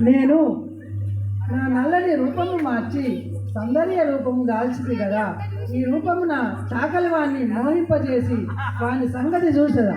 నేను నా నల్లని రూపము మార్చి సౌందర్య రూపము దాల్చింది కదా. ఈ రూపమున చాకలి వాణ్ణి మోహింపజేసి వాని సంగతి చూసేదా?